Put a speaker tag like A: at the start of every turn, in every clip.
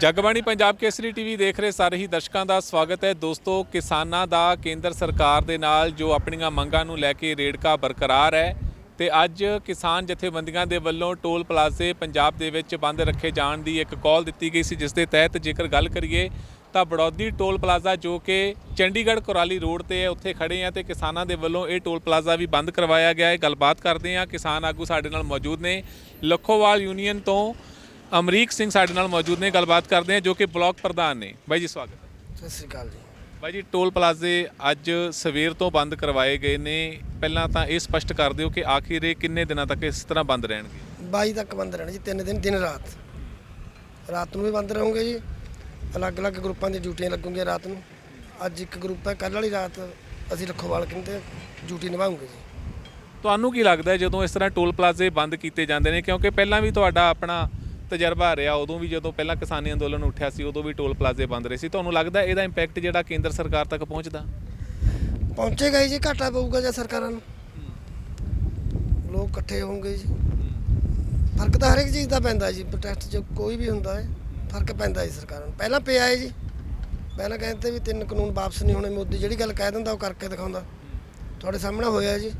A: Jagbani Punjab Kesari TV ਦੇਖ ਰਹੇ ਸਾਰੇ ਹੀ ਦਰਸ਼ਕਾਂ ਦਾ ਸਵਾਗਤ ਹੈ। ਦੋਸਤੋ, ਕਿਸਾਨਾਂ ਦਾ ਕੇਂਦਰ ਸਰਕਾਰ ਦੇ ਨਾਲ ਜੋ ਆਪਣੀਆਂ ਮੰਗਾਂ ਨੂੰ ਲੈ ਕੇ ਰੇੜਕਾ ਬਰਕਰਾਰ ਹੈ ਤੇ ਅੱਜ ਕਿਸਾਨ ਜਥੇਬੰਦੀਆਂ ਦੇ ਵੱਲੋਂ ਟੋਲ ਪਲਾਜ਼ੇ ਪੰਜਾਬ ਦੇ ਵਿੱਚ ਬੰਦ ਰੱਖੇ ਜਾਣ ਦੀ ਇੱਕ ਕਾਲ ਦਿੱਤੀ ਗਈ ਸੀ, ਜਿਸ ਦੇ ਤਹਿਤ ਜੇਕਰ ਗੱਲ ਕਰੀਏ ਤਾਂ ਬੜੌਦੀ ਟੋਲ ਪਲਾਜ਼ਾ ਜੋ ਕਿ ਚੰਡੀਗੜ੍ਹ ਕੋਰਾਲੀ ਰੋਡ ਤੇ ਹੈ, ਉੱਥੇ ਖੜੇ ਆ ਤੇ ਕਿਸਾਨਾਂ ਦੇ ਵੱਲੋਂ ਇਹ ਟੋਲ ਪਲਾਜ਼ਾ ਵੀ ਬੰਦ ਕਰਵਾਇਆ ਗਿਆ ਹੈ। ਗੱਲਬਾਤ ਕਰਦੇ ਆ ਕਿਸਾਨ ਆਗੂ ਸਾਡੇ ਨਾਲ ਮੌਜੂਦ ਨੇ। ਲੱਖੋਵਾਲ ਯੂਨੀਅਨ ਤੋਂ ਅਮਰੀਕ ਸਿੰਘ ਸਾਡੇ ਨਾਲ ਮੌਜੂਦ ਨੇ ਗੱਲਬਾਤ ਕਰਦੇ ਆ ਜੋ ਕਿ ਬਲਾਕ ਪ੍ਰਧਾਨ ਨੇ। ਬਾਈ ਜੀ ਸਵਾਗਤ ਹੈ।
B: ਸਤਿ ਸ੍ਰੀ ਅਕਾਲ ਜੀ।
A: ਬਾਈ ਜੀ ਟੋਲ ਪਲਾਜ਼ੇ ਅੱਜ ਸਵੇਰ ਤੋਂ ਬੰਦ ਕਰਵਾਏ ਗਏ ਨੇ। ਪਹਿਲਾਂ ਤਾਂ ਇਹ ਸਪਸ਼ਟ ਕਰ ਦਿਓ ਕਿ ਆਖਿਰ ਇਹ ਕਿੰਨੇ ਦਿਨਾਂ ਤੱਕ ਇਸ ਤਰ੍ਹਾਂ ਬੰਦ ਰਹਿਣਗੇ?
B: 22 ਤੱਕ ਬੰਦ ਰਹਿਣਾ ਜੀ ਤਿੰਨ ਦਿਨ ਦਿਨ ਰਾਤ। ਰਾਤ ਨੂੰ ਵੀ ਬੰਦ ਰਹੋਗੇ ਜੀ। ਅਲੱਗ-ਅਲੱਗ ਗਰੁੱਪਾਂ ਦੀ ਡਿਊਟੀਆਂ ਲੱਗੂਗੀਆਂ ਰਾਤ ਨੂੰ। ਅੱਜ ਇੱਕ ਗਰੁੱਪ ਹੈ ਕੱਲ੍ਹ ਵਾਲੀ ਰਾਤ ਅਸੀਂ ਲਖੋਵਾਲ ਕਹਿੰਦੇ ਡਿਊਟੀ ਨਿਭਾਉਂਗੇ ਜੀ।
A: ਤੁਹਾਨੂੰ ਕੀ ਲੱਗਦਾ ਜਦੋਂ ਇਸ ਤਰ੍ਹਾਂ ਟੋਲ ਪਲਾਜ਼ੇ ਬੰਦ ਕੀਤੇ ਜਾਂਦੇ ਨੇ? ਕਿਉਂਕਿ ਪਹਿਲਾਂ ਵੀ ਤੁਹਾਡਾ ਆਪਣਾ ਤਜਰਬਾ ਰਿਹਾ, ਉਦੋਂ ਵੀ ਜਦੋਂ ਪਹਿਲਾਂ ਕਿਸਾਨੀ ਅੰਦੋਲਨ ਉੱਠਿਆ ਸੀ, ਉਦੋਂ ਵੀ ਟੋਲ ਪਲਾਜ਼ੇ ਬੰਦ ਰਹੇ ਸੀ। ਤੁਹਾਨੂੰ ਲੱਗਦਾ ਇਹਦਾ ਇੰਪੈਕਟ ਜਿਹੜਾ ਕੇਂਦਰ ਸਰਕਾਰ ਤੱਕ ਪਹੁੰਚਦਾ?
B: ਪਹੁੰਚੇਗਾ ਹੀ ਜੀ, ਘਾਟਾ ਪਊਗਾ ਜੇ ਸਰਕਾਰਾਂ ਨੂੰ। ਲੋਕ ਇਕੱਠੇ ਹੋਣਗੇ ਜੀ। ਫ਼ਰਕ ਤਾਂ ਹਰ ਇੱਕ ਚੀਜ਼ ਦਾ ਪੈਂਦਾ ਜੀ ਪ੍ਰੋਟੈਸਟ 'ਚ ਕੋਈ ਵੀ ਹੁੰਦਾ ਹੈ, ਫ਼ਰਕ ਪੈਂਦਾ ਜੀ ਸਰਕਾਰਾਂ ਨੂੰ। ਪਹਿਲਾਂ ਪਿਆ ਹੈ ਜੀ। ਪਹਿਲਾਂ ਕਹਿੰਦੇ ਵੀ ਤਿੰਨ ਕਾਨੂੰਨ ਵਾਪਸ ਨਹੀਂ ਹੋਣੇ, ਮੋਦੀ ਜਿਹੜੀ ਗੱਲ ਕਹਿ ਦਿੰਦਾ ਉਹ ਕਰਕੇ ਦਿਖਾਉਂਦਾ। ਤੁਹਾਡੇ ਸਾਹਮਣੇ ਹੋਇਆ ਜੀ।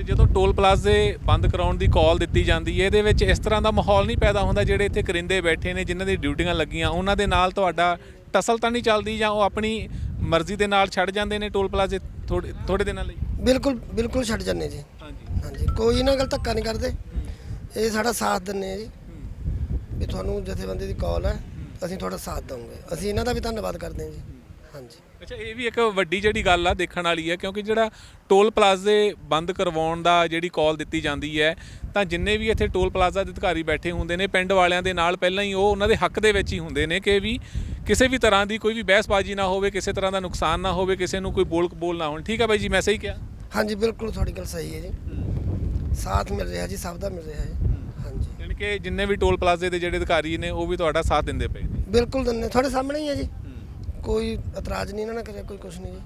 A: ਤੇ ਜਦੋਂ ਟੋਲ ਪਲਾਜ਼ੇ ਬੰਦ ਕਰਾਉਣ ਦੀ ਕਾਲ ਦਿੱਤੀ ਜਾਂਦੀ ਹੈ ਇਹਦੇ ਵਿੱਚ ਇਸ ਤਰ੍ਹਾਂ ਦਾ ਮਾਹੌਲ ਨਹੀਂ ਪੈਦਾ ਹੁੰਦਾ ਜਿਹੜੇ ਇੱਥੇ ਕਰਿੰਦੇ ਬੈਠੇ ਨੇ ਜਿਨ੍ਹਾਂ ਦੀ ਡਿਊਟੀਆਂ ਲੱਗੀਆਂ। ਉਹਨਾਂ ਦੇ ਨਾਲ ਤੁਹਾਡਾ ਟਸਲ ਤਾਂ ਨਹੀਂ ਚੱਲਦੀ ਜਾਂ ਉਹ ਆਪਣੀ ਮਰਜ਼ੀ ਦੇ ਨਾਲ ਛੱਡ ਜਾਂਦੇ ਨੇ ਟੋਲ ਪਲਾਜ਼ੇ ਥੋੜੇ ਥੋੜੇ ਦਿਨਾਂ ਲਈ?
B: ਬਿਲਕੁਲ ਬਿਲਕੁਲ ਛੱਡ ਜੰਨੇ ਜੀ।
A: ਹਾਂਜੀ।
B: ਹਾਂਜੀ ਕੋਈ ਇਹਨਾਂ ਗੱਲ ਧੱਕਾ ਨਹੀਂ ਕਰਦੇ। ਇਹ ਸਾਡਾ ਸਾਥ ਦਿੰਨੇ ਆ ਜੀ। ਵੀ ਤੁਹਾਨੂੰ ਜਥੇਬੰਦੀ ਦੀ ਕਾਲ ਹੈ। ਅਸੀਂ ਤੁਹਾਡਾ ਸਾਥ ਦਵਾਂਗੇ। ਅਸੀਂ ਇਹਨਾਂ ਦਾ ਵੀ ਧੰਨਵਾਦ ਕਰਦੇ ਹਾਂ ਜੀ। ਹਾਂਜੀ।
A: ਅੱਛਾ ਇਹ ਵੀ ਇੱਕ ਵੱਡੀ ਜਿਹੜੀ ਗੱਲ ਆ ਦੇਖਣ ਵਾਲੀ ਹੈ ਕਿਉਂਕਿ ਜਿਹੜਾ ਟੋਲ ਪਲਾਜ਼ੇ ਬੰਦ ਕਰਵਾਉਣ ਦਾ ਜਿਹੜੀ ਕਾਲ ਦਿੱਤੀ ਜਾਂਦੀ ਹੈ ਤਾਂ ਜਿੰਨੇ ਵੀ ਇੱਥੇ ਟੋਲ ਪਲਾਜ਼ਾ ਦੇ ਅਧਿਕਾਰੀ ਬੈਠੇ ਹੁੰਦੇ ਨੇ ਪਿੰਡ ਵਾਲਿਆਂ ਦੇ ਨਾਲ ਪਹਿਲਾਂ ਹੀ ਉਹ ਉਹਨਾਂ ਦੇ ਹੱਕ ਦੇ ਵਿੱਚ ਹੀ ਹੁੰਦੇ ਨੇ ਕਿ ਵੀ ਕਿਸੇ ਵੀ ਤਰ੍ਹਾਂ ਦੀ ਕੋਈ ਵੀ ਬਹਿਸਬਾਜ਼ੀ ਨਾ ਹੋਵੇ ਕਿਸੇ ਤਰ੍ਹਾਂ ਦਾ ਨੁਕਸਾਨ ਨਾ ਹੋਵੇ ਕਿਸੇ ਨੂੰ ਕੋਈ ਬੋਲ ਬੋਲ ਨਾ ਹੋਣ। ਠੀਕ ਹੈ ਬਾਈ ਜੀ ਮੈਂ ਸਹੀ ਕਿਹਾ?
B: ਹਾਂਜੀ ਬਿਲਕੁਲ ਤੁਹਾਡੀ ਗੱਲ ਸਹੀ ਹੈ ਜੀ। ਸਾਥ ਮਿਲ ਰਿਹਾ ਜੀ ਸਭ ਦਾ ਮਿਲ ਰਿਹਾ ਹੈ ਹਾਂਜੀ।
A: ਯਾਨੀ ਕਿ ਜਿੰਨੇ ਵੀ ਟੋਲ ਪਲਾਜ਼ੇ ਦੇ ਜਿਹੜੇ ਅਧਿਕਾਰੀ ਨੇ ਉਹ ਵੀ ਤੁਹਾਡਾ ਸਾਥ ਦਿੰਦੇ ਪਏ ਨੇ।
B: ਬਿਲਕੁਲ ਦਿੰਨੇ ਤੁਹਾਡੇ ਸਾਹਮਣੇ ਹੀ ਹੈ ਜੀ। ਕੋਈ ਇਤਰਾਜ਼ ਨਹੀਂ ਇਹਨਾਂ ਨੇ ਕਰਿਆ ਕੋਈ ਕੁਝ ਨਹੀਂ ਜੀ।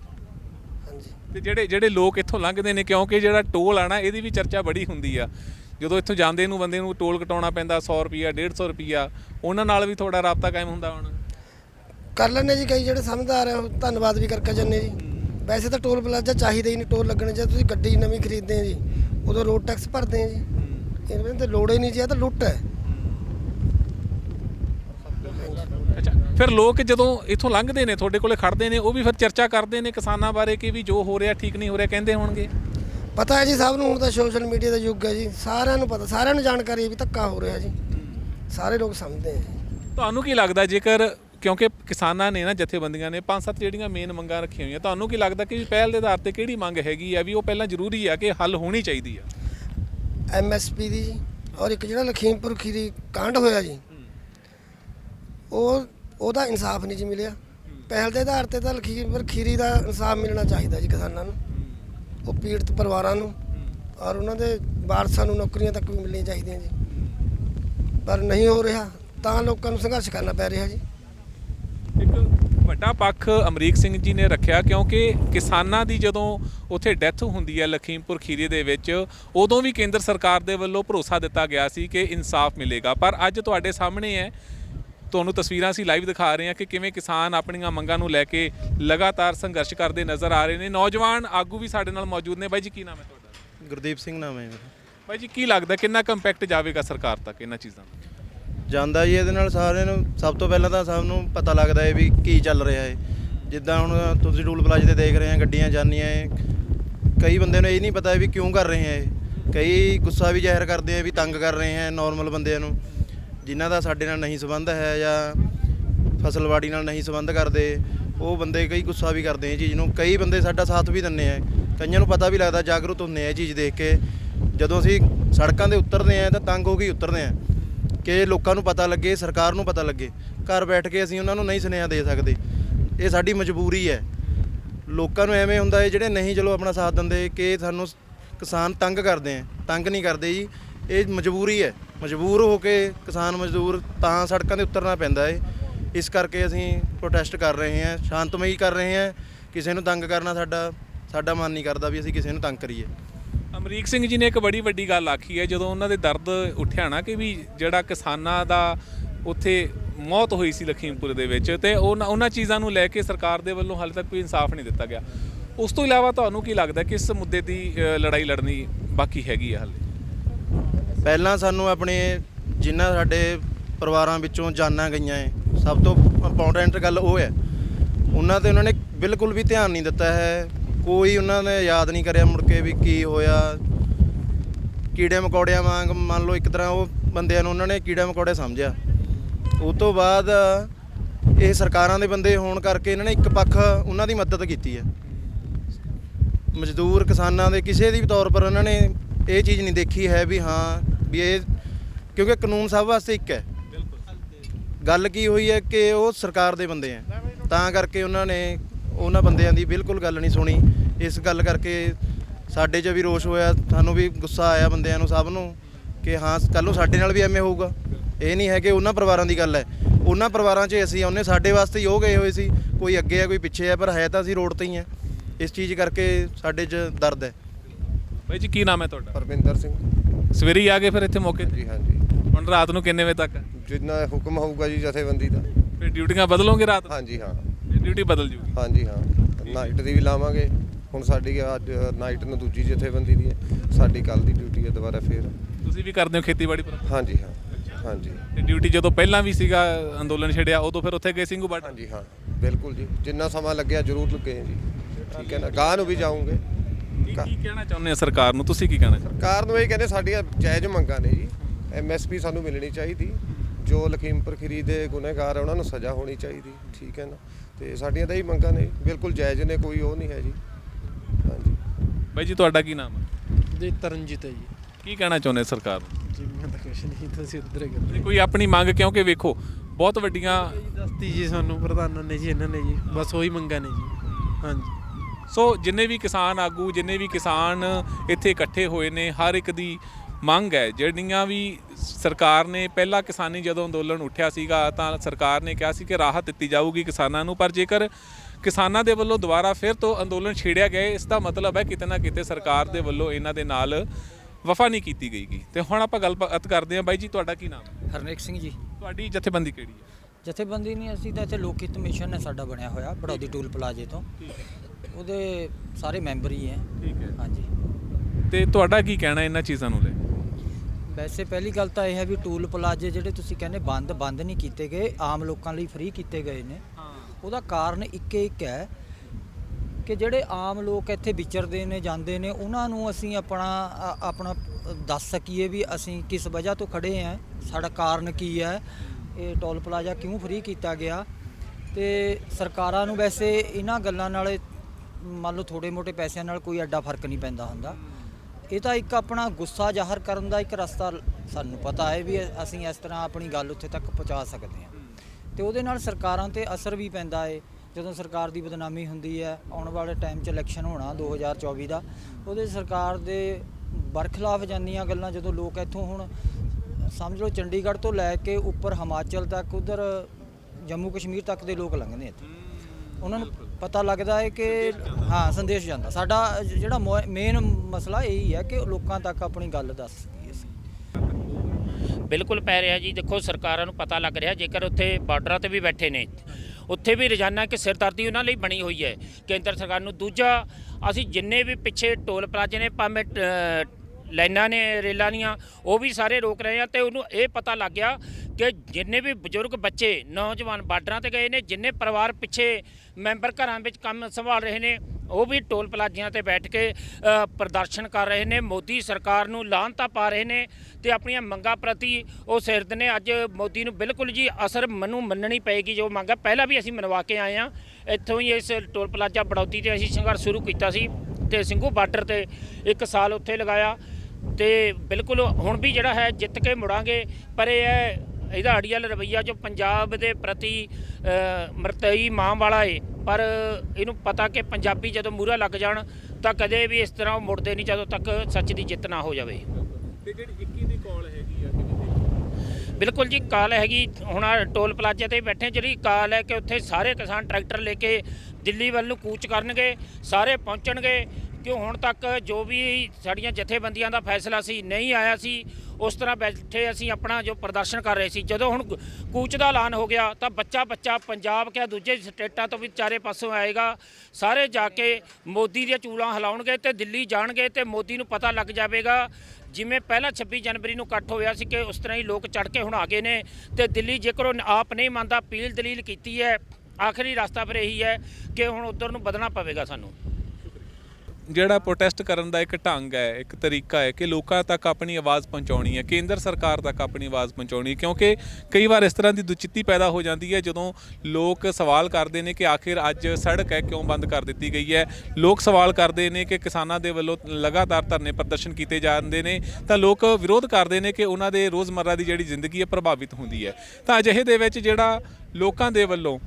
B: ਹਾਂਜੀ।
A: ਤੇ ਜਿਹੜੇ ਜਿਹੜੇ ਲੋਕ ਇੱਥੋਂ ਲੰਘਦੇ ਨੇ ਕਿਉਂਕਿ ਜਿਹੜਾ ਟੋਲ ਆਣਾ ਇਹਦੀ ਵੀ ਚਰਚਾ ਬੜੀ ਹੁੰਦੀ ਆ। ਜਦੋਂ ਇੱਥੋਂ ਜਾਂਦੇ ਨੂੰ ਬੰਦੇ ਨੂੰ ਟੋਲ ਕਟਾਉਣਾ ਪੈਂਦਾ 100 ਰੁਪਿਆ 150 ਰੁਪਿਆ ਉਹਨਾਂ ਨਾਲ ਵੀ ਤੁਹਾਡਾ ਰਾਬਤਾ ਕਾਇਮ ਹੁੰਦਾ ਹੁਣ?
B: ਕਰ ਲੈਣੇ ਜੀ ਕਈ ਜਿਹੜੇ ਸਮਝਦਾਰ ਆ ਉਹ ਧੰਨਵਾਦ ਵੀ ਕਰਕੇ ਜਾਂਦੇ ਜੀ। ਵੈਸੇ ਤਾਂ ਟੋਲ ਪਲਾਜ਼ਾ ਚਾਹੀਦਾ ਹੀ ਨਹੀਂ ਟੋਲ ਲੱਗਣੇ ਜੇ ਤੁਸੀਂ ਗੱਡੀ ਨਵੀਂ ਖਰੀਦਦੇ ਆ ਜੀ। ਉਦੋਂ ਰੋਡ ਟੈਕਸ ਭਰਦੇ ਆ ਜੀ। ਇਹਨਾਂ ਵਿੱਚ ਤਾਂ ਲੋੜ ਹੀ ਨਹੀਂ ਜੀ ਇਹ ਤਾਂ ਲੁੱਟ ਹੈ
A: ਅੱਛਾ ਫਿਰ ਲੋਕ ਜਦੋਂ ਇੱਥੋਂ ਲੰਘਦੇ ਨੇ ਤੁਹਾਡੇ ਕੋਲੇ ਖੜਦੇ ਨੇ ਉਹ ਵੀ ਫਿਰ ਚਰਚਾ ਕਰਦੇ ਨੇ ਕਿਸਾਨਾਂ ਬਾਰੇ ਕਿ ਵੀ ਜੋ ਹੋ ਰਿਹਾ ਠੀਕ ਨਹੀਂ ਹੋ ਰਿਹਾ ਕਹਿੰਦੇ ਹੋਣਗੇ।
B: ਪਤਾ ਹੈ ਜੀ ਸਭ ਨੂੰ ਹੁਣ ਤਾਂ ਸੋਸ਼ਲ ਮੀਡੀਆ ਦਾ ਯੁੱਗ ਹੈ ਜੀ। ਸਾਰਿਆਂ ਨੂੰ ਪਤਾ ਸਾਰਿਆਂ ਨੂੰ ਜਾਣਕਾਰੀ ਹੈ ਵੀ ਧੱਕਾ ਹੋ ਰਿਹਾ ਜੀ। ਸਾਰੇ ਲੋਕ ਸਮਝਦੇ ਆ ਜੀ।
A: ਤੁਹਾਨੂੰ ਕੀ ਲੱਗਦਾ ਜੇਕਰ ਕਿਉਂਕਿ ਕਿਸਾਨਾਂ ਨੇ ਨਾ ਜਥੇਬੰਦੀਆਂ ਨੇ ਪੰਜ ਸੱਤ ਜਿਹੜੀਆਂ ਮੇਨ ਮੰਗਾਂ ਰੱਖੀਆਂ ਹੋਈਆਂ ਤੁਹਾਨੂੰ ਕੀ ਲੱਗਦਾ ਕਿ ਪਹਿਲ ਦੇ ਆਧਾਰ ਤੇ ਕਿਹੜੀ ਮੰਗ ਹੈਗੀ ਆ ਵੀ ਉਹ ਪਹਿਲਾਂ ਜ਼ਰੂਰੀ ਆ ਕਿ ਹੱਲ ਹੋਣੀ ਚਾਹੀਦੀ ਆ?
B: ਐਮਐਸਪੀ ਦੀ ਜੀ ਔਰ ਇੱਕ ਜਿਹੜਾ ਲਖੀਮਪੁਰ ਖੀਰੀ ਕਾਂਡ ਹੋਇਆ ਜੀ ਉਹ ਉਹਦਾ ਇਨਸਾਫ ਨਹੀਂ ਜੀ ਮਿਲਿਆ। ਪਹਿਲ ਦੇ ਆਧਾਰ ਤੇ ਤਾਂ ਲਖੀਮਪੁਰ ਖੀਰੀ ਦਾ ਇਨਸਾਫ ਮਿਲਣਾ ਚਾਹੀਦਾ ਜੀ ਕਿਸਾਨਾਂ ਨੂੰ। ਉਹ ਪੀੜਤ ਪਰਿਵਾਰਾਂ ਨੂੰ ਔਰ ਉਹਨਾਂ ਦੇ ਵਾਰਸਾਂ ਨੂੰ ਨੌਕਰੀਆਂ ਤੱਕ ਵੀ ਮਿਲਣੀਆਂ ਚਾਹੀਦੀਆਂ ਜੀ। ਪਰ ਨਹੀਂ ਹੋ ਰਿਹਾ, ਤਾਂ ਲੋਕਾਂ ਨੂੰ ਸੰਘਰਸ਼ ਕਰਨਾ ਪੈ ਰਿਹਾ ਜੀ।
A: ਇੱਕ ਵੱਡਾ ਪੱਖ ਅਮਰੀਕ ਸਿੰਘ ਜੀ ਨੇ ਰੱਖਿਆ, ਕਿਉਂਕਿ ਕਿਸਾਨਾਂ ਦੀ ਜਦੋਂ ਉੱਥੇ ਡੈਥ ਹੁੰਦੀ ਹੈ ਲਖੀਮਪੁਰ ਖੀਰੀ ਦੇ ਵਿੱਚ, ਉਦੋਂ ਵੀ ਕੇਂਦਰ ਸਰਕਾਰ ਦੇ ਵੱਲੋਂ ਭਰੋਸਾ ਦਿੱਤਾ ਗਿਆ ਸੀ ਕਿ ਇਨਸਾਫ ਮਿਲੇਗਾ। ਪਰ ਅੱਜ ਤੁਹਾਡੇ ਸਾਹਮਣੇ ਹੈ ਤੁਹਾਨੂੰ ਤਸਵੀਰਾਂ ਅਸੀਂ ਲਾਈਵ ਦਿਖਾ ਰਹੇ ਹਾਂ ਕਿ ਕਿਵੇਂ ਕਿਸਾਨ ਆਪਣੀਆਂ ਮੰਗਾਂ ਨੂੰ ਲੈ ਕੇ ਲਗਾਤਾਰ ਸੰਘਰਸ਼ ਕਰਦੇ ਨਜ਼ਰ ਆ ਰਹੇ ਨੇ। ਨੌਜਵਾਨ ਆਗੂ ਵੀ ਸਾਡੇ ਨਾਲ ਮੌਜੂਦ ਨੇ। ਬਾਈ ਜੀ ਕੀ ਨਾਮ ਹੈ ਤੁਹਾਡਾ?
C: ਗੁਰਦੀਪ ਸਿੰਘ ਨਾਮ ਹੈ ਮੇਰਾ।
A: ਬਾਈ ਜੀ ਕੀ ਲੱਗਦਾ ਕਿੰਨਾ ਕੰਪੈਕਟ ਜਾਵੇਗਾ ਸਰਕਾਰ ਤੱਕ ਇਹਨਾਂ ਚੀਜ਼ਾਂ ਦਾ?
C: ਜਾਂਦਾ ਜੀ ਇਹਦੇ ਨਾਲ ਸਾਰਿਆਂ ਨੂੰ। ਸਭ ਤੋਂ ਪਹਿਲਾਂ ਤਾਂ ਸਭ ਨੂੰ ਪਤਾ ਲੱਗਦਾ ਹੈ ਵੀ ਕੀ ਚੱਲ ਰਿਹਾ ਹੈ। ਜਿੱਦਾਂ ਹੁਣ ਤੁਸੀਂ ਟੂਲ ਪਲਾਜ਼ੇ ਤੇ ਦੇਖ ਰਹੇ ਆ ਗੱਡੀਆਂ ਜਾਂਦੀਆਂ ਹੈ। ਕਈ ਬੰਦੇ ਨੂੰ ਇਹ ਨਹੀਂ ਪਤਾ ਵੀ ਕਿਉਂ ਕਰ ਰਹੇ ਆ ਇਹ। ਕਈ ਗੁੱਸਾ ਵੀ ਜ਼ਾਹਿਰ ਕਰਦੇ ਆ ਵੀ ਤੰਗ ਕਰ ਰਹੇ ਆ ਨਾਰਮਲ ਬੰਦਿਆਂ ਨੂੰ। ਜਿਨ੍ਹਾਂ ਦਾ ਸਾਡੇ ਨਾਲ ਨਹੀਂ ਸੰਬੰਧ ਹੈ ਜਾਂ ਫਸਲਵਾੜੀ ਨਾਲ ਨਹੀਂ ਸੰਬੰਧ ਕਰਦੇ, ਉਹ ਬੰਦੇ ਕਈ ਗੁੱਸਾ ਵੀ ਕਰਦੇ ਇਹ ਚੀਜ਼ ਨੂੰ। ਕਈ ਬੰਦੇ ਸਾਡਾ ਸਾਥ ਵੀ ਦਿੰਦੇ ਆ। ਕਈਆਂ ਨੂੰ ਪਤਾ ਵੀ ਲੱਗਦਾ ਜਾਗਰੂਕ ਹੁੰਦੇ ਆ ਇਹ ਚੀਜ਼ ਦੇਖ ਕੇ। ਜਦੋਂ ਅਸੀਂ ਸੜਕਾਂ ਤੇ ਉਤਰਦੇ ਆ ਤਾਂ ਤੰਗ ਹੋ ਕੇ ਹੀ ਉਤਰਦੇ ਆ। ਕਿ ਲੋਕਾਂ ਨੂੰ ਪਤਾ ਲੱਗੇ, ਸਰਕਾਰ ਨੂੰ ਪਤਾ ਲੱਗੇ। ਘਰ ਬੈਠ ਕੇ ਅਸੀਂ ਉਹਨਾਂ ਨੂੰ ਨਹੀਂ ਸੁਨੇਹਾ ਦੇ ਸਕਦੇ। ਇਹ ਸਾਡੀ ਮਜਬੂਰੀ ਹੈ। ਲੋਕਾਂ ਨੂੰ ਐਵੇਂ ਹੁੰਦਾ ਹੈ ਜਿਹੜੇ ਨਹੀਂ ਚਲੋ ਆਪਣਾ ਸਾਥ ਦਿੰਦੇ, ਕਿ ਸਾਨੂੰ ਕਿਸਾਨ ਤੰਗ ਕਰਦੇ ਆ। ਤੰਗ ਨਹੀਂ ਕਰਦੇ ਜੀ। ਇਹ ਮਜਬੂਰੀ ਹੈ। ਮਜਬੂਰ ਹੋ ਕੇ ਕਿਸਾਨ ਮਜ਼ਦੂਰ ਤਾਂ ਸੜਕਾਂ ਤੇ ਉਤਰਨਾ ਪੈਂਦਾ ਏ। ਇਸ ਕਰਕੇ ਅਸੀਂ ਪ੍ਰੋਟੈਸਟ ਕਰ ਰਹੇ ਹਾਂ, ਸ਼ਾਂਤਮਈ ਕਰ ਰਹੇ ਹਾਂ। ਕਿਸੇ ਨੂੰ ਤੰਗ ਕਰਨਾ ਸਾਡਾ ਸਾਡਾ ਮਨ ਨਹੀਂ ਕਰਦਾ ਵੀ ਅਸੀਂ ਕਿਸੇ ਨੂੰ ਤੰਗ ਕਰੀਏ।
A: ਅਮਰੀਕ ਸਿੰਘ ਜੀ ਨੇ ਇੱਕ ਬੜੀ ਵੱਡੀ ਗੱਲ ਆਖੀ ਹੈ, ਜਦੋਂ ਉਹਨਾਂ ਦੇ ਦਰਦ ਉੱਠਿਆ ਨਾ ਕਿ ਵੀ ਜਿਹੜਾ ਕਿਸਾਨਾਂ ਦਾ ਉੱਥੇ ਮੌਤ ਹੋਈ ਸੀ ਲਖੀਮਪੁਰ ਦੇ ਵਿੱਚ ਤੇ ਉਹਨਾਂ ਉਹਨਾਂ ਚੀਜ਼ਾਂ ਨੂੰ ਲੈ ਕੇ ਸਰਕਾਰ ਦੇ ਵੱਲੋਂ ਹਾਲੇ ਤੱਕ ਕੋਈ ਇਨਸਾਫ ਨਹੀਂ ਦਿੱਤਾ ਗਿਆ। ਉਸ ਤੋਂ ਇਲਾਵਾ ਤੁਹਾਨੂੰ ਕੀ ਲੱਗਦਾ ਕਿਸ ਮੁੱਦੇ ਦੀ ਲੜਾਈ ਲੜਨੀ ਬਾਕੀ ਹੈਗੀ ਆ ਹਾਲੇ?
C: ਪਹਿਲਾਂ ਸਾਨੂੰ ਆਪਣੇ ਜਿਨ੍ਹਾਂ ਸਾਡੇ ਪਰਿਵਾਰਾਂ ਵਿੱਚੋਂ ਜਾਨਾਂ ਗਈਆਂ ਏ, ਸਭ ਤੋਂ ਇੰਪੋਰਟੈਂਟ ਗੱਲ ਉਹ ਹੈ। ਉਹਨਾਂ ਤੇ ਉਹਨਾਂ ਨੇ ਬਿਲਕੁਲ ਵੀ ਧਿਆਨ ਨਹੀਂ ਦਿੱਤਾ ਹੈ। ਕੋਈ ਉਹਨਾਂ ਨੇ ਯਾਦ ਨਹੀਂ ਕਰਿਆ ਮੁੜ ਕੇ ਵੀ ਕੀ ਹੋਇਆ। ਕੀੜੇ ਮਕੌੜਿਆਂ ਵਾਂਗ ਮੰਨ ਲਓ ਇੱਕ ਤਰ੍ਹਾਂ ਉਹ ਬੰਦਿਆਂ ਨੂੰ ਉਹਨਾਂ ਨੇ ਕੀੜਾ ਮਕੌੜੇ ਸਮਝਿਆ। ਉਸ ਤੋਂ ਬਾਅਦ ਇਹ ਸਰਕਾਰਾਂ ਦੇ ਬੰਦੇ ਹੋਣ ਕਰਕੇ ਇਹਨਾਂ ਨੇ ਇੱਕ ਪੱਖ ਉਹਨਾਂ ਦੀ ਮਦਦ ਕੀਤੀ ਹੈ। ਮਜ਼ਦੂਰ ਕਿਸਾਨਾਂ ਦੇ ਕਿਸੇ ਦੀ ਵੀ ਤੌਰ ਪਰ ਉਹਨਾਂ ਨੇ ਇਹ ਚੀਜ਼ ਨਹੀਂ ਦੇਖੀ ਹੈ ਵੀ ਹਾਂ ਵੀ ਇਹ ਕਿਉਂਕਿ ਕਾਨੂੰਨ ਸਭ ਵਾਸਤੇ ਇੱਕ ਹੈ। ਗੱਲ ਕੀ ਹੋਈ ਹੈ ਕਿ ਉਹ ਸਰਕਾਰ ਦੇ ਬੰਦੇ ਆ ਤਾਂ ਕਰਕੇ ਉਹਨਾਂ ਨੇ ਉਹਨਾਂ ਬੰਦਿਆਂ ਦੀ ਬਿਲਕੁਲ ਗੱਲ ਨਹੀਂ ਸੁਣੀ। ਇਸ ਗੱਲ ਕਰਕੇ ਸਾਡੇ 'ਚ ਵੀ ਰੋਸ਼ ਹੋਇਆ। ਸਾਨੂੰ ਵੀ ਗੁੱਸਾ ਆਇਆ ਬੰਦਿਆਂ ਨੂੰ ਸਭ ਨੂੰ ਕਿ ਹਾਂ ਕੱਲ ਨੂੰ ਸਾਡੇ ਨਾਲ ਵੀ ਐਵੇਂ ਹੋਊਗਾ। ਇਹ ਨਹੀਂ ਹੈ ਕਿ ਉਹਨਾਂ ਪਰਿਵਾਰਾਂ ਦੀ ਗੱਲ ਹੈ। ਉਹਨਾਂ ਪਰਿਵਾਰਾਂ 'ਚ ਅਸੀਂ ਉਹਨੇ ਸਾਡੇ ਵਾਸਤੇ ਹੀ ਉਹ ਗਏ ਹੋਏ ਸੀ। ਕੋਈ ਅੱਗੇ ਹੈ ਕੋਈ ਪਿੱਛੇ ਹੈ ਪਰ ਹੈ ਤਾਂ ਅਸੀਂ ਰੋਡ ਤੇ ਹੀ ਆ ਇਸ ਚੀਜ਼ ਕਰਕੇ ਸਾਡੇ 'ਚ ਦਰਦ ਹੈ।
A: ਬਾਈ ਜੀ ਕੀ ਨਾਮ ਹੈ ਤੁਹਾਡਾ?
D: ਪਰਵਿੰਦਰ ਸਿੰਘ।
A: ਸਵੇਰੇ ਹੀ ਆ ਗਏ ਫਿਰ ਇੱਥੇ ਮੌਕੇ ਤੇ?
D: ਜੀ ਹਾਂਜੀ।
A: ਹੁਣ ਰਾਤ ਨੂੰ ਕਿੰਨੇ ਵਜੇ ਤੱਕ?
D: ਜਿੰਨਾ ਹੁਕਮ ਹੋਊਗਾ ਜੀ ਜਥੇਬੰਦੀ ਦਾ।
A: ਫਿਰ ਡਿਊਟੀਆਂ ਬਦਲੋਗੇ ਰਾਤ ਨੂੰ?
D: ਹਾਂਜੀ ਹਾਂ।
A: ਡਿਊਟੀ ਬਦਲ ਜੂਗੀ?
D: ਹਾਂਜੀ ਹਾਂ। ਨਾਈਟ ਦੀ ਵੀ ਲਾਵਾਂਗੇ। ਹੁਣ ਸਾਡੀ ਅੱਜ ਨਾਈਟ ਨੂੰ ਦੂਜੀ ਜਥੇਬੰਦੀ ਦੀ ਹੈ। ਸਾਡੀ ਕੱਲ ਦੀ ਡਿਊਟੀ ਹੈ ਦੁਬਾਰਾ ਫੇਰ।
A: ਤੁਸੀਂ ਵੀ ਕਰਦੇ ਹੋ ਖੇਤੀਬਾੜੀ ਪਰ
D: ਹਾਂਜੀ ਹਾਂ। ਹਾਂਜੀ।
A: ਤੇ ਡਿਊਟੀ ਜਦੋਂ ਪਹਿਲਾਂ ਵੀ ਸੀਗਾ ਅੰਦੋਲਨ ਛੇੜਿਆ ਉਦੋਂ ਫਿਰ ਉੱਥੇ ਗਏ ਸਿੰਘੂ ਬਾਟ
D: ਹਾਂਜੀ ਹਾਂ। ਬਿਲਕੁਲ ਜੀ। ਜਿੰਨਾ ਸਮਾਂ ਲੱਗਿਆ ਜ਼ਰੂਰ ਲੱਗੇ ਜੀ। ਠੀਕ ਹੈ ਨਾ? ਗਾਂ ਨੂੰ ਵੀ ਜਾਊਂਗੇ।
A: ਕੀ ਕੀ ਕਹਿਣਾ ਚਾਹੁੰਦੇ ਆ ਸਰਕਾਰ ਨੂੰ? ਤੁਸੀਂ ਕੀ ਕਹਿਣਾ ਚਾਹੁੰਦੇ?
D: ਸਰਕਾਰ ਨੂੰ ਇਹ ਕਹਿੰਦੇ ਸਾਡੀਆਂ ਜਾਇਜ਼ ਮੰਗਾਂ ਨੇ ਜੀ। ਐਮਐਸਪੀ ਸਾਨੂੰ ਮਿਲਣੀ ਚਾਹੀਦੀ। ਜੋ ਲਖੀਮਪੁਰ ਖੀਰੀ ਦੇ ਗੁਨਹਗਾਰ ਆ ਉਹਨਾਂ ਨੂੰ ਸਜ਼ਾ ਹੋਣੀ ਚਾਹੀਦੀ। ਠੀਕ ਹੈ ਨਾ? ਤੇ ਸਾਡੀਆਂ ਤਾਂ ਇਹ ਮੰਗਾਂ ਨੇ। ਬਿਲਕੁਲ ਜਾਇਜ਼ ਨੇ ਕੋਈ ਉਹ ਨਹੀਂ ਹੈ ਜੀ। ਹਾਂਜੀ।
A: ਬਾਈ ਜੀ ਤੁਹਾਡਾ ਕੀ ਨਾਮ ਹੈ
E: ਜੀ ਤਰਨਜੀਤ ਹੈ ਜੀ।
A: ਕੀ ਕਹਿਣਾ ਚਾਹੁੰਦੇ ਸਰਕਾਰ ਨੂੰ?
E: ਜੀ ਮੈਂ ਤਾਂ ਕੁਛ ਨਹੀਂ ਤੁਸੀਂ ਉੱਧਰ ਹੀ ਕਰਦੇ
A: ਤੇ ਕੋਈ ਆਪਣੀ ਮੰਗ ਕਿਉਂਕਿ ਵੇਖੋ ਬਹੁਤ ਵੱਡੀਆਂ
E: ਦੱਸਤੀ ਜੀ ਸਾਨੂੰ ਪ੍ਰਧਾਨਾਂ ਨੇ ਜੀ ਇਹਨਾਂ ਨੇ ਜੀ। ਬਸ ਉਹੀ ਮੰਗਾਂ ਨੇ ਜੀ। ਹਾਂਜੀ।
A: ਸੋ ਜਿੰਨੇ ਵੀ ਕਿਸਾਨ ਆਗੂ ਜਿੰਨੇ ਵੀ ਕਿਸਾਨ ਇੱਥੇ ਇਕੱਠੇ ਹੋਏ ਨੇ ਹਰ ਇੱਕ ਦੀ ਮੰਗ ਹੈ। ਜਿਹੜੀਆਂ ਵੀ ਸਰਕਾਰ ਨੇ ਪਹਿਲਾ ਕਿਸਾਨੀ ਜਦੋਂ ਅੰਦੋਲਨ ਉੱਠਿਆ ਸੀਗਾ ਤਾਂ ਸਰਕਾਰ ਨੇ ਕਿਹਾ ਸੀ ਕਿ ਰਾਹਤ ਦਿੱਤੀ ਜਾਊਗੀ ਕਿਸਾਨਾਂ ਨੂੰ। ਪਰ ਜੇਕਰ ਕਿਸਾਨਾਂ ਦੇ ਵੱਲੋਂ ਦੁਬਾਰਾ ਫਿਰ ਤੋਂ ਅੰਦੋਲਨ ਛੇੜਿਆ ਗਿਆ ਇਸ ਦਾ ਮਤਲਬ ਹੈ ਕਿਤੇ ਨਾ ਕਿਤੇ ਸਰਕਾਰ ਦੇ ਵੱਲੋਂ ਇਹਨਾਂ ਦੇ ਨਾਲ ਵਫਾ ਨਹੀਂ ਕੀਤੀ ਗਈਗੀ। ਤੇ ਹੁਣ ਆਪਾਂ ਗੱਲਬਾਤ ਕਰਦੇ ਹਾਂ। ਬਾਈ ਜੀ ਤੁਹਾਡਾ ਕੀ ਨਾਮ? ਹੈ
F: ਹਰਨੇਕ ਸਿੰਘ ਜੀ।
A: ਤੁਹਾਡੀ ਜਥੇਬੰਦੀ ਕਿਹੜੀ ਹੈ?
F: ਜਥੇਬੰਦੀ ਨਹੀਂ ਅਸੀਂ ਤਾਂ ਇੱਥੇ ਲੋਕ ਹਿੱਤ ਮਿਸ਼ਨ ਹੈ ਸਾਡਾ ਬਣਿਆ ਹੋਇਆ ਬੜੌਦੀ ਟੂਲ ਪਲਾਜੇ ਤੋਂ। ਉਹਦੇ ਸਾਰੇ ਮੈਂਬਰ ਹੀ ਹੈ।
A: ਠੀਕ ਹੈ।
F: ਹਾਂਜੀ।
A: ਤੇ ਤੁਹਾਡਾ ਕੀ ਕਹਿਣਾ ਇਹਨਾਂ ਚੀਜ਼ਾਂ ਨੂੰ ਲੈ?
F: ਵੈਸੇ ਪਹਿਲੀ ਗੱਲ ਤਾਂ ਇਹ ਹੈ ਵੀ ਟੂਲ ਪਲਾਜੇ ਜਿਹੜੇ ਤੁਸੀਂ ਕਹਿੰਦੇ ਬੰਦ ਬੰਦ ਨਹੀਂ ਕੀਤੇ ਗਏ ਆਮ ਲੋਕਾਂ ਲਈ ਫ੍ਰੀ ਕੀਤੇ ਗਏ ਨੇ। ਉਹਦਾ ਕਾਰਨ ਇੱਕੇ ਇੱਕ ਹੈ ਕਿ ਜਿਹੜੇ ਆਮ ਲੋਕ ਇੱਥੇ ਵਿਚਰਦੇ ਨੇ ਜਾਂਦੇ ਨੇ ਉਹਨਾਂ ਨੂੰ ਅਸੀਂ ਆਪਣਾ ਆਪਣਾ ਦੱਸ ਸਕੀਏ ਵੀ ਅਸੀਂ ਕਿਸ ਵਜ੍ਹਾ ਤੋਂ ਖੜੇ ਆਂ ਸਾਡਾ ਕਾਰਨ ਕੀ ਹੈ ਇਹ ਟੋਲ ਪਲਾਜ਼ਾ ਕਿਉਂ ਫ੍ਰੀ ਕੀਤਾ ਗਿਆ। ਤੇ ਸਰਕਾਰਾਂ ਨੂੰ ਵੈਸੇ ਇਹਨਾਂ ਗੱਲਾਂ ਨਾਲ ਮੰਨ ਲਓ ਥੋੜੇ ਮੋਟੇ ਪੈਸਿਆਂ ਨਾਲ ਕੋਈ ਐਡਾ ਫ਼ਰਕ ਨਹੀਂ ਪੈਂਦਾ ਹੁੰਦਾ। ਇਹ ਤਾਂ ਇੱਕ ਆਪਣਾ ਗੁੱਸਾ ਜ਼ਾਹਰ ਕਰਨ ਦਾ ਇੱਕ ਰਸਤਾ ਸਾਨੂੰ ਪਤਾ ਹੈ ਵੀ ਅਸੀਂ ਇਸ ਤਰ੍ਹਾਂ ਆਪਣੀ ਗੱਲ ਉੱਥੇ ਤੱਕ ਪਹੁੰਚਾ ਸਕਦੇ ਹਾਂ। ਤੇ ਉਹਦੇ ਨਾਲ ਸਰਕਾਰਾਂ ਤੇ ਅਸਰ ਵੀ ਪੈਂਦਾ ਹੈ। ਜਦੋਂ ਸਰਕਾਰ ਦੀ ਬਦਨਾਮੀ ਹੁੰਦੀ ਹੈ, ਆਉਣ ਵਾਲੇ ਟਾਈਮ 'ਚ ਇਲੈਕਸ਼ਨ ਹੋਣਾ 2024 ਦਾ, ਉਹਦੇ ਸਰਕਾਰ ਦੇ ਬਰਖਲਾਫ ਜਾਂਦੀਆਂ ਗੱਲਾਂ ਜਦੋਂ ਲੋਕ ਇੱਥੋਂ ਹੁਣ ਸਮਝ ਲਓ ਚੰਡੀਗੜ੍ਹ ਤੋਂ ਲੈ ਕੇ ਉੱਪਰ ਹਿਮਾਚਲ ਤੱਕ, ਉਧਰ ਜੰਮੂ ਕਸ਼ਮੀਰ ਤੱਕ ਦੇ ਲੋਕ ਲੰਘਦੇ ਇੱਥੇ। ਉਹਨਾਂ ਨੂੰ ਪਤਾ ਲੱਗਦਾ ਹੈ ਕਿ ਹਾਂ ਸੰਦੇਸ਼ ਜਾਂਦਾ। ਸਾਡਾ ਜਿਹੜਾ ਮੇਨ ਮਸਲਾ ਇਹੀ ਹੈ ਕਿ ਲੋਕਾਂ ਤੱਕ ਆਪਣੀ ਗੱਲ ਦੱਸ ਸਕੀਏ ਅਸੀਂ।
G: ਬਿਲਕੁਲ ਪੈ ਰਿਹਾ ਜੀ। ਦੇਖੋ ਸਰਕਾਰਾਂ ਨੂੰ ਪਤਾ ਲੱਗ ਰਿਹਾ ਜੇਕਰ ਉੱਥੇ ਬਾਰਡਰਾਂ ਤੇ ਵੀ ਬੈਠੇ ਨੇ ਉੱਥੇ ਵੀ ਰੋਜ਼ਾਨਾ ਕਿ ਸਿਰਦਰਦੀ ਉਹਨਾਂ ਲਈ ਬਣੀ ਹੋਈ ਹੈ ਕੇਂਦਰ ਸਰਕਾਰ ਨੂੰ। ਦੂਜਾ ਅਸੀਂ ਜਿੰਨੇ ਵੀ ਪਿੱਛੇ ਟੋਲ ਪਲਾਜ਼ੇ ਨੇ ਭਾਵੇਂ ਅ, ਲਾਈਨਾਂ ਨੇ ਰੇਲਾਂ ਦੀਆਂ ਉਹ ਵੀ ਸਾਰੇ ਰੋਕ ਰਹੇ ਆ ਤੇ ਉਹਨੂੰ ਇਹ ਪਤਾ ਲੱਗ ਗਿਆ ਕਿ ਜਿੰਨੇ ਵੀ ਬਜ਼ੁਰਗ ਬੱਚੇ ਨੌਜਵਾਨ ਬਾਰਡਰਾਂ ਤੇ ਗਏ ਨੇ, ਜਿੰਨੇ ਪਰਿਵਾਰ ਪਿੱਛੇ ਮੈਂਬਰ ਘਰਾਂ ਵਿੱਚ ਕੰਮ ਸੰਭਾਲ ਰਹੇ ਨੇ, ਉਹ ਵੀ ਟੋਲ ਪਲਾਜ਼ਿਆਂ ਤੇ ਬੈਠ ਕੇ ਪ੍ਰਦਰਸ਼ਨ ਕਰ ਰਹੇ ਨੇ। ਮੋਦੀ ਸਰਕਾਰ ਨੂੰ ਲਾਹਨਤਾ ਪਾ ਰਹੇ ਨੇ ਤੇ ਆਪਣੀਆਂ ਮੰਗਾਂ ਪ੍ਰਤੀ ਉਹ ਸਿਰਦ ਨੇ। ਅੱਜ ਮੋਦੀ ਨੂੰ ਬਿਲਕੁਲ ਜੀ ਅਸਰ ਮਨੂੰ ਮੰਨਣੀ ਪਏਗੀ, ਜੋ ਮੰਗ ਹੈ ਪਹਿਲਾਂ ਵੀ ਅਸੀਂ ਮਨਵਾ ਕੇ ਆਏ ਆ ਇੱਥੋਂ ਹੀ ਇਸ ਟੋਲ ਪਲਾਜ਼ਾ ਬੜੌਤੀ ਤੇ ਅਸੀਂ ਸੰਘਰਸ਼ ਸ਼ੁਰੂ ਕੀਤਾ ਸੀ ਤੇ ਸਿੰਘੂ ਬਾਰਡਰ ਤੇ ਇੱਕ ਸਾਲ ਉੱਥੇ ਲਗਾਇਆ। ਤੇ ਬਿਲਕੁਲ ਹੁਣ ਵੀ ਜਿਹੜਾ ਹੈ ਜਿੱਤ ਕੇ ਮੁੜਾਂਗੇ, ਪਰ ਇਹ ਹੈ ਇਹਦਾ ਅੜੀਅਲ ਰਵਈਆ ਜੋ ਪੰਜਾਬ ਦੇ ਪ੍ਰਤੀ ਮਰਤਈ ਮਾਂ ਵਾਲਾ ਏ। ਪਰ ਇਹਨੂੰ ਪਤਾ ਕਿ ਪੰਜਾਬੀ ਜਦੋਂ ਮੂਹਰੇ ਲੱਗ ਜਾਣ ਤਾਂ ਕਦੇ ਵੀ ਇਸ ਤਰ੍ਹਾਂ ਉਹ ਮੁੜਦੇ ਨਹੀਂ ਜਦੋਂ ਤੱਕ ਸੱਚ ਦੀ ਜਿੱਤ ਨਾ ਹੋ ਜਾਵੇ।
A: ਤੇ ਜਿਹੜੀ 21 ਦੀ ਕਾਲ ਹੈਗੀ ਆ ਕਿਵੇਂ
G: ਬਿਲਕੁਲ ਜੀ ਕਾਲ ਹੈਗੀ। ਹੁਣ ਆਹ ਟੋਲ ਪਲਾਜ਼ੇ ਤੇ ਬੈਠੇ ਜਿਹੜੀ ਕਾਲ ਹੈ ਕਿ ਉੱਥੇ ਸਾਰੇ ਕਿਸਾਨ ਟਰੈਕਟਰ ਲੈ ਕੇ ਦਿੱਲੀ ਵੱਲ ਨੂੰ ਕੂਚ ਕਰਨਗੇ ਸਾਰੇ ਪਹੁੰਚਣਗੇ। ਕਿਉਂ ਹੁਣ ਤੱਕ ਜੋ ਵੀ ਸਾਡੀਆਂ ਜਥੇਬੰਦੀਆਂ ਦਾ ਫੈਸਲਾ ਸੀ ਨਹੀਂ ਆਇਆ ਸੀ। ਉਸ ਤਰ੍ਹਾਂ ਬੈਠੇ ਅਸੀਂ ਆਪਣਾ ਜੋ ਪ੍ਰਦਰਸ਼ਨ ਕਰ ਰਹੇ ਸੀ। ਜਦੋਂ ਹੁਣ ਕੂਚ ਦਾ ਐਲਾਨ ਹੋ ਗਿਆ ਤਾਂ ਬੱਚਾ ਬੱਚਾ ਪੰਜਾਬ ਕਿਆ ਦੂਜੇ ਸਟੇਟਾਂ ਤੋਂ ਵੀ ਚਾਰੇ ਪਾਸੋਂ ਆਏਗਾ। ਸਾਰੇ ਜਾ ਕੇ ਮੋਦੀ ਦੀਆਂ ਚੂਲਾਂ ਹਿਲਾਉਣਗੇ ਤੇ ਦਿੱਲੀ ਜਾਣਗੇ ਤੇ ਮੋਦੀ ਨੂੰ ਪਤਾ ਲੱਗ ਜਾਵੇਗਾ। ਜਿਵੇਂ ਪਹਿਲਾਂ 26 ਜਨਵਰੀ ਨੂੰ ਇਕੱਠ ਹੋਇਆ ਸੀ ਕਿ ਉਸ ਤਰ੍ਹਾਂ ਹੀ ਲੋਕ ਚੜ ਕੇ ਹੁਣ ਆ ਗਏ ਨੇ ਤੇ ਦਿੱਲੀ ਜੇਕਰ ਉਹ ਆਪ ਨਹੀਂ ਮੰਨਦਾ, ਅਪੀਲ ਦਲੀਲ ਕੀਤੀ ਹੈ, ਆਖਰੀ ਰਸਤਾ ਫਿਰ ਇਹੀ ਹੈ ਕਿ ਹੁਣ ਉਧਰ ਨੂੰ ਵਧਣਾ ਪਵੇਗਾ ਸਾਨੂੰ।
A: ਜਿਹੜਾ ਪ੍ਰੋਟੈਸਟ ਕਰਨ ਦਾ ਇੱਕ ਢੰਗ ਹੈ, ਇੱਕ ਤਰੀਕਾ ਹੈ ਕਿ ਲੋਕਾਂ ਤੱਕ ਆਪਣੀ ਆਵਾਜ਼ ਪਹੁੰਚਾਉਣੀ ਹੈ, ਕੇਂਦਰ ਸਰਕਾਰ ਤੱਕ ਆਪਣੀ ਆਵਾਜ਼ ਪਹੁੰਚਾਉਣੀ ਹੈ, ਕਿਉਂਕਿ ਕਈ ਵਾਰ ਇਸ ਤਰ੍ਹਾਂ ਦੀ ਦੁਚਿੱਤੀ ਪੈਦਾ ਹੋ ਜਾਂਦੀ ਹੈ ਜਦੋਂ ਲੋਕ ਸਵਾਲ ਕਰਦੇ ਨੇ ਕਿ ਆਖਿਰ ਅੱਜ ਸੜਕ ਹੈ ਕਿਉਂ ਬੰਦ ਕਰ ਦਿੱਤੀ ਗਈ ਹੈ। ਲੋਕ ਸਵਾਲ ਕਰਦੇ ਨੇ ਕਿ ਕਿਸਾਨਾਂ ਦੇ ਵੱਲੋਂ ਲਗਾਤਾਰ ਧਰਨੇ ਪ੍ਰਦਰਸ਼ਨ ਕੀਤੇ ਜਾਂਦੇ ਨੇ, ਤਾਂ ਲੋਕ ਵਿਰੋਧ ਕਰਦੇ ਨੇ ਕਿ ਉਹਨਾਂ ਦੇ ਰੋਜ਼ਮਰਰਾ ਦੀ ਜਿਹੜੀ ਜ਼ਿੰਦਗੀ ਹੈ ਪ੍ਰਭਾਵਿਤ ਹੁੰਦੀ ਹੈ। ਤਾਂ ਅਜਿਹੇ ਦੇ ਵਿੱਚ ਜਿਹੜਾ ਲੋਕਾਂ ਦੇ ਵੱਲੋਂ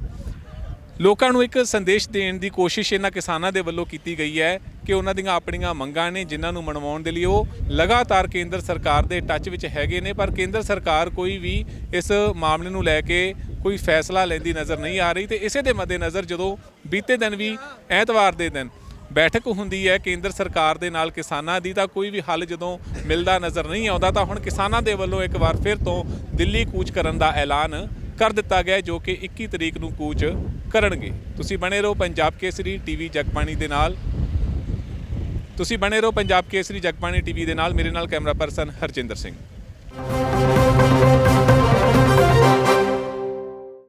A: ਲੋਕਾਂ ਨੂੰ ਇੱਕ ਸੰਦੇਸ਼ ਦੇਣ ਦੀ ਕੋਸ਼ਿਸ਼ ਇਹਨਾਂ ਕਿਸਾਨਾਂ ਦੇ ਵੱਲੋਂ ਕੀਤੀ ਗਈ ਹੈ ਕਿ ਉਹਨਾਂ ਦੀਆਂ ਆਪਣੀਆਂ ਮੰਗਾਂ ਨੇ ਜਿਨ੍ਹਾਂ ਨੂੰ ਮਨਵਾਉਣ ਦੇ ਲਈ ਉਹ ਲਗਾਤਾਰ ਕੇਂਦਰ ਸਰਕਾਰ ਦੇ ਟੱਚ ਵਿੱਚ ਹੈਗੇ ਨੇ, ਪਰ ਕੇਂਦਰ ਸਰਕਾਰ ਕੋਈ ਵੀ ਇਸ ਮਾਮਲੇ ਨੂੰ ਲੈ ਕੇ ਕੋਈ ਫੈਸਲਾ ਲੈਂਦੀ ਨਜ਼ਰ ਨਹੀਂ ਆ ਰਹੀ ਤੇ ਇਸੇ ਦੇ ਮੱਦੇਨਜ਼ਰ ਜਦੋਂ ਬੀਤੇ ਦਿਨ ਵੀ ਐਤਵਾਰ ਦੇ ਦਿਨ ਬੈਠਕ ਹੁੰਦੀ ਹੈ ਕੇਂਦਰ ਸਰਕਾਰ ਦੇ ਨਾਲ ਕਿਸਾਨਾਂ ਦੀ ਤਾਂ ਕੋਈ ਵੀ ਹੱਲ ਜਦੋਂ ਮਿਲਦਾ ਨਜ਼ਰ ਨਹੀਂ ਆਉਂਦਾ ਤਾਂ ਹੁਣ ਕਿਸਾਨਾਂ ਦੇ ਵੱਲੋਂ ਇੱਕ ਵਾਰ ਫਿਰ ਤੋਂ ਦਿੱਲੀ ਕੂਚ ਕਰਨ ਦਾ ਐਲਾਨ ਕਰ ਦਿੱਤਾ ਗਿਆ ਜੋ ਕਿ 21 ਤਰੀਕ ਨੂੰ ਕੂਚ ਕਰਨਗੇ। ਤੁਸੀਂ ਬਣੇ ਰਹੋ ਪੰਜਾਬ ਕੇਸਰੀ ਟੀਵੀ ਜਗਬਾਣੀ ਦੇ ਨਾਲ। ਤੁਸੀਂ ਬਣੇ ਰਹੋ ਪੰਜਾਬ ਕੇਸਰੀ ਜਗਬਾਣੀ ਟੀਵੀ ਦੇ ਨਾਲ। ਮੇਰੇ ਨਾਲ ਕੈਮਰਾ ਪਰਸਨ ਹਰਜਿੰਦਰ ਸਿੰਘ।